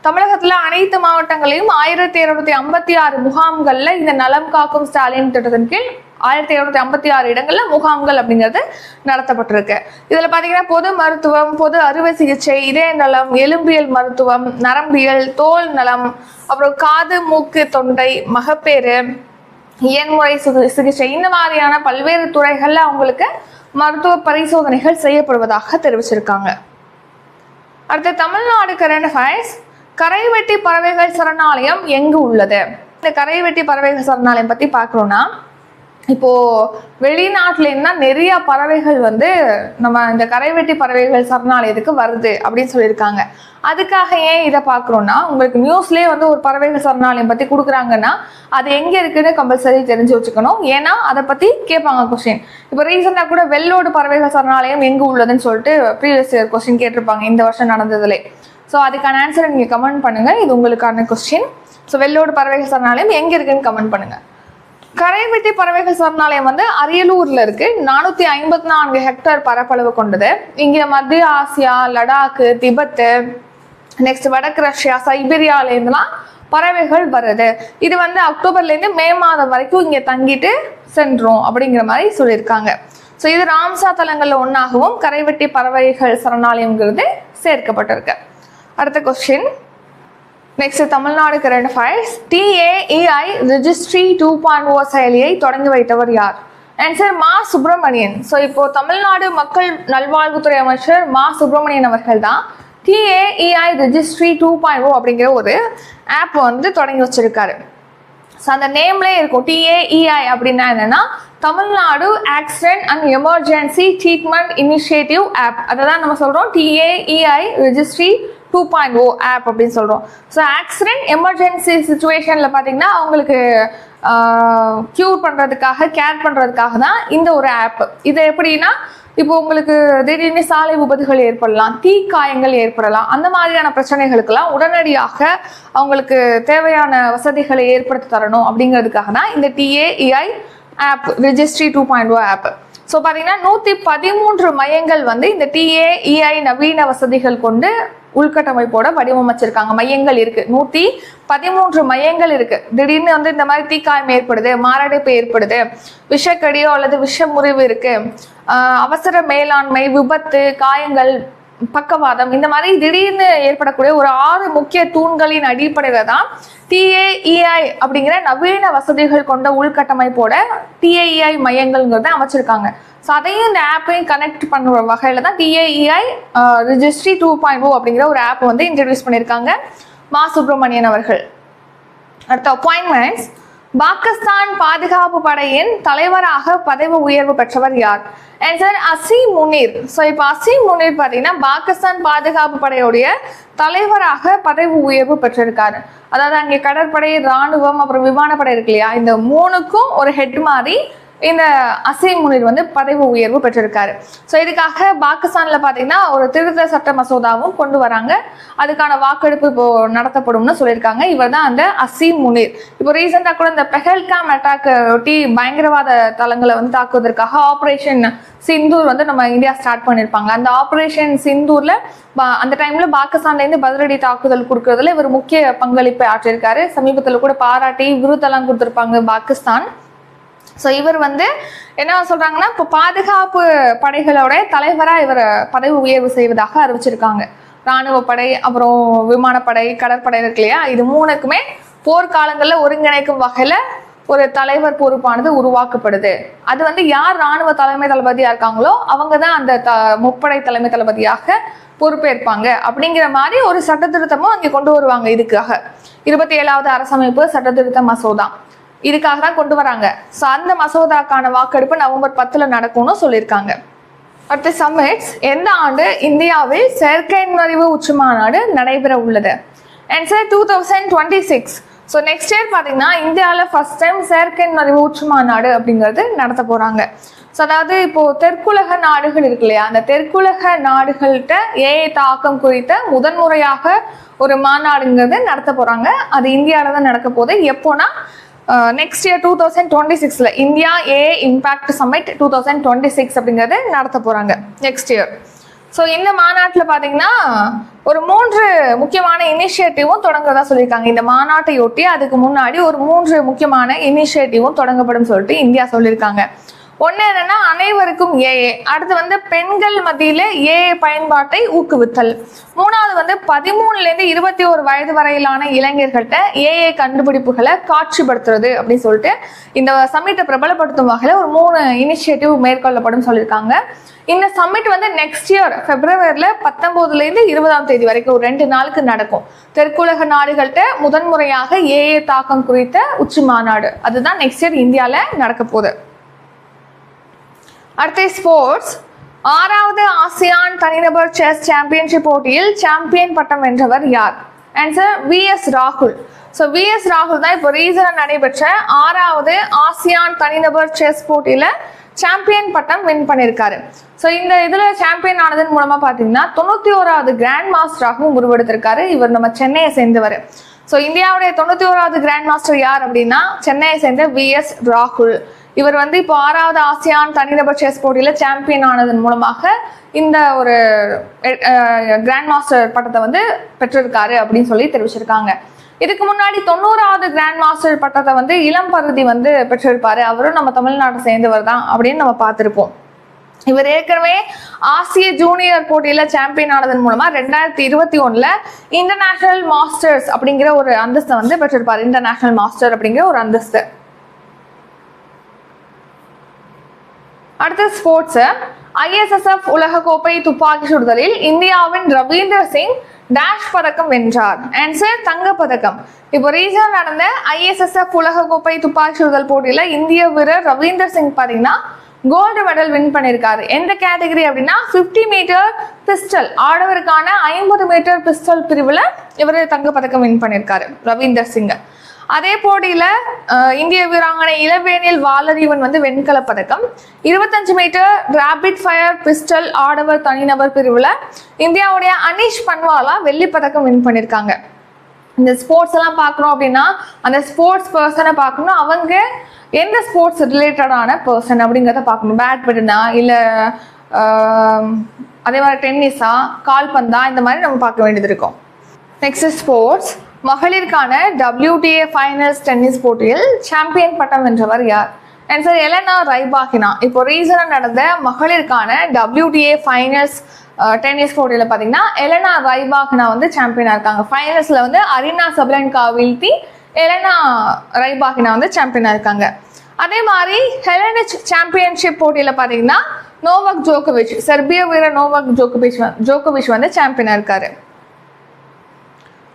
Speaker 1: தமிழகத்துல அனைத்து மாவட்டங்களையும் ஆயிரத்தி இருநூத்தி ஐம்பத்தி ஆறு முகாம்கள்ல இந்த நலம் காக்கும் ஸ்டாலின் திட்டத்தின் கீழ் ஆயிரத்தி இருநூத்தி ஐம்பத்தி ஆறு இடங்கள்ல முகாம்கள் அப்படிங்கிறது நடத்தப்பட்டிருக்கு. இதுல பாத்தீங்கன்னா பொது மருத்துவம் பொது அறுவை சிகிச்சை இதய நலம் எலும்பியல் மருத்துவம் நரம்பியல் தோல் நலம் அப்புறம் காது மூக்கு தொண்டை மகப்பேறு இயன்முறை சிகிச்சை இந்த மாதிரியான பல்வேறு துறைகள்ல அவங்களுக்கு மருத்துவ பரிசோதனைகள் செய்யப்படுவதாக தெரிவிச்சிருக்காங்க. அடுத்து தமிழ்நாடு கரண்ட் அஃபேர்ஸ் கரைவெட்டி பறவைகள் சரணாலயம் எங்கு உள்ளது? இந்த கரைவெட்டி பறவைகள் சரணாலயம் பத்தி பார்க்குறோன்னா இப்போ வெளிநாட்டுல இருந்தா நிறைய பறவைகள் வந்து நம்ம இந்த கரைவெட்டி பறவைகள் சரணாலயத்துக்கு வருது அப்படின்னு சொல்லியிருக்காங்க. அதுக்காக ஏன் இதை பார்க்குறோன்னா உங்களுக்கு நியூஸ்லேயே வந்து ஒரு பறவைகள் சரணாலயம் பற்றி கொடுக்குறாங்கன்னா அது எங்கே இருக்குன்னு கம்பல்சரி தெரிஞ்சு வச்சுக்கணும். ஏன்னா அதை பற்றி கேட்பாங்க கொஸ்டின் இப்போ ரீசெண்டாக கூட வெள்ளோடு பறவைகள் சரணாலயம் எங்கே உள்ளதுன்னு சொல்லிட்டு ப்ரீவியஸ் இயர் கொஸ்டின் கேட்டிருப்பாங்க. இந்த வருஷம் நடந்ததுலே ஸோ அதுக்கான ஆன்சரை நீங்கள் கமெண்ட் பண்ணுங்கள் இது உங்களுக்கான கொஸ்டின் ஸோ வெள்ளோடு பறவைகள் சரணாலயம் எங்கே இருக்குன்னு கமெண்ட் பண்ணுங்கள் கரைவெட்டி பறவைகள் சரணாலயம் வந்து அரியலூர்ல இருக்கு. நானூத்தி ஐம்பத்தி நான்கு ஹெக்டேர் பரப்பளவு கொண்டது. இங்க மத்திய ஆசியா லடாக்கு திபெத்து நெக்ஸ்ட் வடக்கு ரஷ்யா சைபீரியாலேருந்துலாம் பறவைகள் வருது இது வந்து அக்டோபர்லேருந்து மே மாதம் வரைக்கும் இங்கே தங்கிட்டு சென்றோம் அப்படிங்கிற மாதிரி சொல்லியிருக்காங்க. ஸோ இது ராம்சா தலங்களில் ஒன்றாகவும் கரைவெட்டி பறவைகள் சரணாலயம்ங்கிறது சேர்க்கப்பட்டிருக்கு. அடுத்த question next Tamil Nadu current affairs TAEI registry two point O செயலியை தொடங்கி வைத்தவர் யார்? ஆன்சர் மா சுப்பிரமணியன். ஸோ இப்போ தமிழ்நாடு மக்கள் நல்வாழ்வுத்துறை அமைச்சர் மா சுப்பிரமணியன் அவர்கள் தான் DAEI registry two point O அப்படிங்கிற ஒரு ஆப் வந்து தொடங்கி வச்சிருக்காரு. ஸோ அந்த நேம்லேயே இருக்கும் டிஏஇஐ அப்படின்னா என்னன்னா Tamil Nadu accident and emergency treatment initiative app அதை தான் நம்ம சொல்கிறோம் TAEI registry two point O app அப்படின்னு சொல்கிறோம் ஸோ ஆக்சிடென்ட் எமர்ஜென்சி சுச்சுவேஷனில் பார்த்தீங்கன்னா அவங்களுக்கு க்யூர் பண்ணுறதுக்காக கேர் பண்ணுறதுக்காக தான் இந்த ஒரு ஆப் இது எப்படின்னா இப்போ உங்களுக்கு திடீர்னு சாலை விபத்துகள் ஏற்படலாம் தீக்காயங்கள் ஏற்படலாம் அந்த மாதிரியான பிரச்சனைகளுக்கெல்லாம் உடனடியாக அவங்களுக்கு தேவையான வசதிகளை ஏற்படுத்தி தரணும் அப்படிங்கிறதுக்காக தான் இந்த TAEI app registry two point O app so பார்த்தீங்கன்னா நூற்றி பதிமூன்று மையங்கள் வந்து இந்த டிஏஇஐ நவீன வசதிகள் கொண்டு உள்கட்டமைப்போட வடிவமைச்சிருக்காங்க மையங்கள் இருக்கு. நூற்றி பதிமூன்று மையங்கள் இருக்கு. திடீர்னு வந்து இந்த மாதிரி தீக்காயம் ஏற்படுது மாரடைப்பு ஏற்படுது விஷக்கடியோ அல்லது விஷ முறிவு இருக்கு அவசர மேலாண்மை விபத்து காயங்கள் பக்கவாதம் இந்த மாதிரி திடீர்னு ஏற்படக்கூடிய ஒரு ஆறு முக்கிய தூண்களின் அடிப்படையில தான் டிஏஇஐ அப்படிங்கிற நவீன வசதிகள் கொண்ட உள்கட்டமைப்போட டிஏஇஐ மையங்கள்ங்கிறத அமைச்சிருக்காங்க. ஸோ அதையும் இந்த ஆப்பையும் கனெக்ட் பண்ணுற வகையில் தான் DAEI registry two point O அப்படிங்கிற ஒரு ஆப் வந்து இன்ட்ரடியூஸ் பண்ணியிருக்காங்க. மா சுப்பிரமணியன் அவர்கள். அடுத்த அப்பாயின்மெண்ட்ஸ் பாகிஸ்தான் பாதுகாப்பு படையின் தலைவராக பதவி உயர்வு பெற்றவர் யார்? ஆன்சர் அசீம் முனீர். ஸோ இப்போ அசீம் முனீர் பார்த்தீங்கன்னா பாகிஸ்தான் பாதுகாப்பு படையுடைய தலைவராக பதவி உயர்வு பெற்றிருக்காரு. அதாவது அங்கே கடற்படை ராணுவம் அப்புறம் விமானப்படை இருக்கு இல்லையா? இந்த மூணுக்கும் ஒரு ஹெட் மாதிரி இந்த அசீம் முனிர் வந்து பதவி உயர்வு பெற்றிருக்காரு. ஸோ இதுக்காக பாகிஸ்தான்ல பார்த்தீங்கன்னா ஒரு திருத்த சட்ட மசோதாவும் கொண்டு வராங்க. அதுக்கான வாக்கெடுப்பு இப்போ நடத்தப்படும்னு சொல்லியிருக்காங்க. இவர் தான் அந்த அசீம் முனீர் இப்போ ரீசெண்டாக கூட இந்த பெஹல்காம் அட்டாக் ஒட்டி பயங்கரவாத தளங்களை வந்து தாக்குவதற்காக ஆப்ரேஷன் சிந்தூர் வந்து நம்ம இந்தியா ஸ்டார்ட் பண்ணியிருப்பாங்க. அந்த ஆப்ரேஷன் சிந்தூர்ல அந்த டைம்ல பாகிஸ்தான்லேருந்து பதிலடி தாக்குதல் கொடுக்கறதுல இவர் முக்கிய பங்களிப்பை ஆற்றியிருக்காரு. சமீபத்தில் கூட பாராட்டி விருதெல்லாம் கொடுத்துருப்பாங்க பாகிஸ்தான். ஸோ இவர் வந்து என்ன சொல்கிறாங்கன்னா இப்போ பாதுகாப்பு படைகளோட தலைவராக இவர் பதவி உயர்வு செய்வதாக அறிவிச்சிருக்காங்க. இராணுவப்படை அப்புறம் விமானப்படை கடற்படை இருக்கு இல்லையா? இது மூணுக்குமே போர்க்காலங்களில் ஒருங்கிணைக்கும் வகையில் ஒரு தலைவர் பொறுப்பானது உருவாக்கப்படுது. அது வந்து யார் ராணுவ தலைமை தளபதியாக இருக்காங்களோ அவங்க தான் அந்த த முப்படை தலைமை தளபதியாக பொறுப்பேற்பாங்க. அப்படிங்கிற மாதிரி ஒரு சட்ட திருத்தமும் அங்கே கொண்டு வருவாங்க இதுக்காக. இருபத்தி ஏழாவது அரசமைப்பு சட்டத்திருத்த மசோதா. இதுக்காக தான் கொண்டு வராங்க. ஸோ அந்த மசோதாக்கான வாக்கெடுப்பு நவம்பர் பத்தில் நடக்கும்னு சொல்லியிருக்காங்க. அடுத்த சம்மிட்ஸ் எந்த ஆண்டு இந்தியாவில் செயற்கை நுழைவு உச்சி மாநாடு நடைபெற உள்ளது? Answer two thousand twenty six so next year பார்த்தீங்கன்னா இந்தியாவில் ஃபஸ்ட் டைம் செயற்கை நுழைவு உச்சி மாநாடு அப்படிங்கிறது நடத்த போகிறாங்க ஸோ அதாவது இப்போது தெற்குலக நாடுகள் இருக்கு இல்லையா? அந்த தெற்குலக நாடுகள்கிட்ட ஏஐ தாக்கம் குறித்த முதன்முறையாக ஒரு மாநாடுங்கிறது நடத்த போகிறாங்க அது இந்தியாவில் தான் நடக்க போகுது. எப்போனா next year two thousand twenty சிக்ஸில் India A impact summit two thousand twenty six அப்படிங்கிறது நடத்த போகிறாங்க நெக்ஸ்ட் இயர் ஸோ இந்த மாநாட்டில் பார்த்தீங்கன்னா ஒரு மூன்று முக்கியமான இனிஷியேட்டிவும் தொடங்குறதா சொல்லியிருக்காங்க. இந்த மாநாட்டையொட்டி அதுக்கு முன்னாடி ஒரு மூன்று முக்கியமான இனிஷியேட்டிவும் தொடங்கப்படும் சொல்லிட்டு இந்தியா சொல்லியிருக்காங்க. ஒன்று என்னன்னா அனைவருக்கும் ஏஏ அடுத்து வந்து பெண்கள் மத்தியில் ஏஏ பயன்பாட்டை ஊக்குவித்தல். மூணாவது வந்து பதிமூணுலேருந்து இருபத்தி ஒரு வயது வரையிலான இளைஞர்கள்ட்ட ஏஏ கண்டுபிடிப்புகளை காட்சிப்படுத்துறது அப்படின்னு சொல்லிட்டு இந்த சம்மிட்டை பிரபலப்படுத்தும் வகையில் ஒரு மூணு இனிஷியேட்டிவ் மேற்கொள்ளப்படும் சொல்லியிருக்காங்க. இந்த சம்மிட் வந்து நெக்ஸ்ட் இயர் பிப்ரவரியில் பத்தொம்போதுலேருந்து இருபதாம் தேதி வரைக்கும் ஒரு ரெண்டு நாளுக்கு நடக்கும். தெற்குலக நாடுகள்கிட்ட முதன்முறையாக ஏஏ தாக்கம் குறித்த உச்சி மாநாடு. அதுதான் நெக்ஸ்ட் இயர் இந்தியாவில் நடக்க போகுது. அடுத்து ஸ்போர்ட்ஸ் ஆறாவது ஆசியான் தனிநபர் செஸ் சாம்பியன்ஷிப் போட்டியில் சாம்பியன் பட்டம் வென்றவர் யார்? ஆன்சர் வி எஸ் ராகுல் ஸோ வி எஸ் ராகுல் தான் இப்போ ரீசனாக நடைபெற்ற ஆறாவது ஆசியான் தனிநபர் செஸ் போட்டியில் சாம்பியன் பட்டம் வின் பண்ணியிருக்காரு. ஸோ இந்த இதில் சாம்பியன் ஆனதன் மூலமாக பார்த்தீங்கன்னா தொண்ணூற்றி ஓராவது கிராண்ட் மாஸ்டராகவும் உருவெடுத்திருக்காரு. இவர் நம்ம சென்னையை சேர்ந்தவர். ஸோ இந்தியாவுடைய தொண்ணூற்றி ஓராவது கிராண்ட் மாஸ்டர் யார் அப்படின்னா சென்னையை சேர்ந்த வி எஸ் ராகுல் இவர் வந்து இப்போ ஆறாவது ஆசியான் தனிநபர் செஸ் போட்டியில் சாம்பியன் ஆனதன் மூலமாக இந்த ஒரு கிராண்ட் மாஸ்டர் பட்டத்தை வந்து பெற்றிருக்காரு அப்படின்னு சொல்லி தெரிவிச்சிருக்காங்க. இதுக்கு முன்னாடி தொண்ணூறாவது கிராண்ட் மாஸ்டர் பட்டத்தை வந்து இளம் பருதி வந்து பெற்றிருப்பாரு. அவரும் நம்ம தமிழ்நாட்டை சேர்ந்தவர் தான் அப்படின்னு நம்ம பார்த்துருப்போம். இவர் ஏற்கனவே ஆசிய ஜூனியர் போட்டியில சாம்பியன் ஆனதன் மூலமா ரெண்டாயிரத்தி இருபத்தி ஒண்ணுல இன்டர்நேஷனல் மாஸ்டர்ஸ் அப்படிங்கிற ஒரு அந்தஸ்தை வந்து பெற்றிருப்பார். இன்டர்நேஷனல் மாஸ்டர் அப்படிங்கிற ஒரு அந்தஸ்து. அடுத்து ஸ்போர்ட்ஸ் ஐஎஸ்எஸ்எஃப் உலகக்கோப்பை துப்பாக்கி சுடுதலில் இந்தியாவின் ரவீந்திர சிங் டேஷ் பதக்கம் வென்றார். ஆன்சர் தங்க பதக்கம் இப்போ ரீசன் நடந்த ஐஎஸ்எஸ்எஃப் உலகக்கோப்பை துப்பாக்கி சுடுதல் போட்டியில் இந்திய வீரர் ரவீந்தர் சிங் பார்த்தீங்கன்னா கோல்டு மெடல் வின் பண்ணியிருக்காரு எந்த கேட்டகரி அப்படின்னா 50 மீட்டர் பிஸ்டல் ஆடவருக்கான ஐம்பது மீட்டர் பிஸ்டல் பிரிவில் இவர் தங்கப்பதக்கம் வின் பண்ணியிருக்காரு ரவீந்தர் சிங் அதே போட்டியில இந்திய வீராங்கனை இளவேனில் வாலறிவன் வந்து வெண்கல பதக்கம். இருபத்தஞ்சு மீட்டர் ரேபிட் ஃபயர் பிஸ்டல் ஆடவர் தனிநபர் பிரிவில் இந்தியாவுடைய அனீஷ் பன்வாலா வெள்ளி பதக்கம் வின் பண்ணியிருக்காங்க இந்த ஸ்போர்ட்ஸ் எல்லாம் பார்க்குறோம் அப்படின்னா அந்த ஸ்போர்ட்ஸ் பர்சனை பார்க்கணும். அவங்க எந்த ஸ்போர்ட்ஸ் ரிலேட்டடான பர்சன் அப்படிங்கிறத பார்க்கணும். பேட்மிண்டனா இல்லை அதே மாதிரி டென்னிஸா கால்பந்தா இந்த மாதிரி நம்ம பார்க்க வேண்டியது இருக்கும். நெக்ஸ்ட் ஸ்போர்ட்ஸ் மகளிருக்கான டபிள்யூடிஏ ஃபைனல்ஸ் டென்னிஸ் போட்டியில் சாம்பியன் பட்டம் வென்றவர் யார்? Answer Elena Rybakina. இப்போ ரீசனாக நடந்த மகளிருக்கான டபிள்யூடிஏ ஃபைனல்ஸ் டென்னிஸ் போட்டியில் பார்த்தீங்கன்னா எலனா ரைபாகினா வந்து சாம்பியனாக இருக்காங்க. ஃபைனல்ஸில் வந்து அரினா சபலன்கா வீழ்த்தி எலனா ரைபாகினா வந்து சாம்பியனாக இருக்காங்க. அதே மாதிரி ஹெலனிச் சாம்பியன்ஷிப் போட்டியில் பார்த்தீங்கன்னா நோவக் ஜோகோவிச் செர்பிய வீரர் நோவக் ஜோகோவிச் ஜோகோவிச் வந்து சாம்பியனாக இருக்காரு.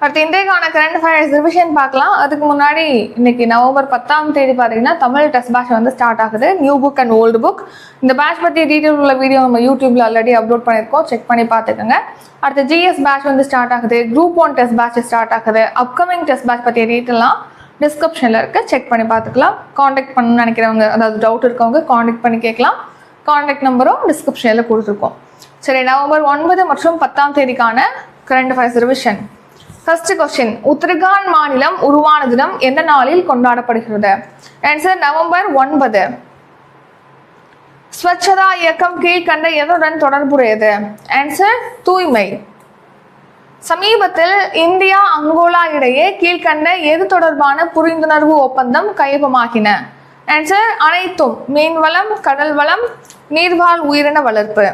Speaker 1: அடுத்து இன்றைக்கான கரண்ட் அஃபேர்ஸ் ரிவிஷன் பார்க்கலாம். அதுக்கு முன்னாடி இன்னைக்கு நவம்பர் பத்தாம் தேதி பார்த்தீங்கன்னா தமிழ் டெஸ்ட் பேட்ச் வந்து ஸ்டார்ட் ஆகுது. New book and old book இந்த பேட்ச் பற்றி டீட்டெயில் உள்ள வீடியோ நம்ம யூடியூப்ல ஆல்ரெடி அப்லோட் பண்ணியிருக்கோம். செக் பண்ணி பார்த்துக்கோங்க. அடுத்து ஜிஎஸ் பேட்ச் வந்து ஸ்டார்ட் ஆகுது. Group one test batch start ஆகுது. அப்கமிங் டெஸ்ட் பேட்ச் பற்றிய டீட்டெயிலாம் டிஸ்கிரிப்ஷனில் இருக்க. செக் பண்ணி பார்த்துக்கலாம். காண்டாக்ட் பண்ணணும்னு நினைக்கிறவங்க அதாவது டவுட் இருக்கவங்க காண்டாக்ட் பண்ணி கேட்கலாம். காண்டாக்ட் நம்பரும் டிஸ்கிரிப்ஷனில் கொடுத்துருக்கோம். சரி நவம்பர் ஒன்பது மற்றும் பத்தாம் தேதிக்கான current affairs revision first question Uttarakhand மாநிலம் உருவான தினம் எந்த நாளில் கொண்டாடப்படுகிறது? ஆன்சர் நவம்பர் ஒன்பது. ஸ்வச்சதா இயக்கம் கீழ்கண்ட எதுடன் தொடர்புடையது? ஆன்சர் தூய்மை. சமீபத்தில் இந்தியா அங்கோலா இடையே கீழ்கண்ட எது தொடர்பான புரிந்துணர்வு ஒப்பந்தம் கையொப்பமாகின? ஆன்சர் அனைத்தும். மீன்வளம் கடல் வளம் நீர்வாழ் உயிரின வளர்ப்பு.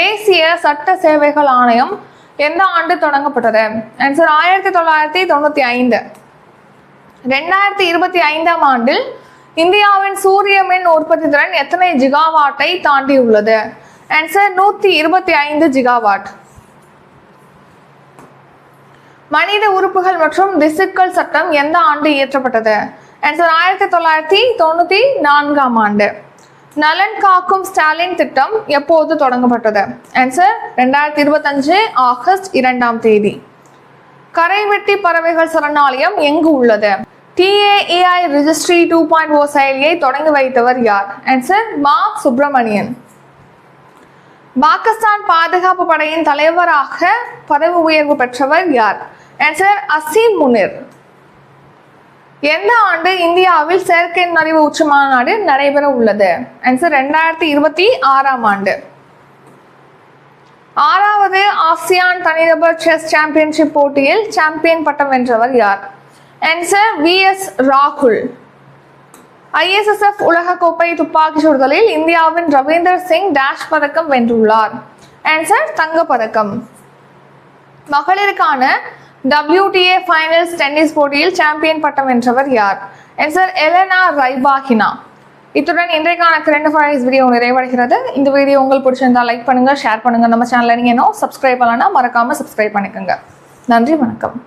Speaker 1: தேசிய சட்ட சேவைகள் ஆணையம் எந்த ஆண்டு தொடங்கப்பட்டது? ஆன்சர் ஆயிரத்தி தொள்ளாயிரத்தி தொண்ணூற்றி ஐந்து. ரெண்டாயிரத்தி இருபத்தி ஐந்தாம் ஆண்டில் இந்தியாவின் சூரிய மின் உற்பத்தி திறன் எத்தனை ஜிகாவாட்டை தாண்டி உள்ளது ஆன்சர் நூற்றி இருபத்தி ஐந்து ஜிகாவாட் மனித உறுப்புகள் மற்றும் திசுக்கள் சட்டம் எந்த ஆண்டு இயற்றப்பட்டது? ஆன்சர் ஆயிரத்தி தொள்ளாயிரத்தி தொண்ணூற்றி நான்காம் ஆண்டு. நலன் காக்கும் ஸ்டாலின் திட்டம் எப்போது தொடங்கப்பட்டது? ஆன்சர் ரெண்டாயிரத்தி இருபத்தஞ்சு ஆகஸ்ட் இரண்டாம் தேதி. கரைவெட்டி பறவைகள் சரணாலயம் எங்கு உள்ளது? DAAI registry two point O செயலியை தொடங்கி வைத்தவர் யார்? ஆன்சர் மா. சுப்பிரமணியன். பாகிஸ்தான் பாதுகாப்பு படையின் தலைவராக பதவி உயர்வு பெற்றவர் யார்? ஆன்சர் அசீம் முனிர். எந்த ஆண்டு இந்தியாவில் செயற்கை நுழைவு உச்சி மாநாடு நடைபெற உள்ளது? ஆன்சர் ரெண்டாயிரத்தி இருபத்தி ஆறாம் ஆண்டு. ஆறாவது ஆசியான் தனிநபர் செஸ் சாம்பியன்ஷிப் போட்டியில் சாம்பியன் பட்டம் வென்றவர் யார்? ஆன்சர் வி எஸ் ராகுல் ஐஎஸ்எஸ்எஃப் உலகக்கோப்பை துப்பாக்கி சுடுதலில் இந்தியாவின் ரவீந்தர் சிங் டேஷ் பதக்கம் வென்றுள்ளார். ஆன்சர் தங்கப் பதக்கம் மகளிருக்கான டபிள்யூடிஏ ஃபைனல்ஸ் டென்னிஸ் போட்டியில் சாம்பியன் பட்டம் வென்றவர் யார்? Answer Elena Rybakina. இத்துடன் இன்றைக்கான கரண்ட் அஃபேர்ஸ் வீடியோ நிறைவடைகிறது. இந்த வீடியோ உங்களுக்கு பிடிச்சிருந்தா லைக் பண்ணுங்க ஷேர் பண்ணுங்க. நம்ம சேனலை நீங்கள் இன்னும் சப்ஸ்கிரைப் பண்ணலன்னா மறக்காம சப்ஸ்கிரைப் பண்ணிக்கோங்க. நன்றி வணக்கம்.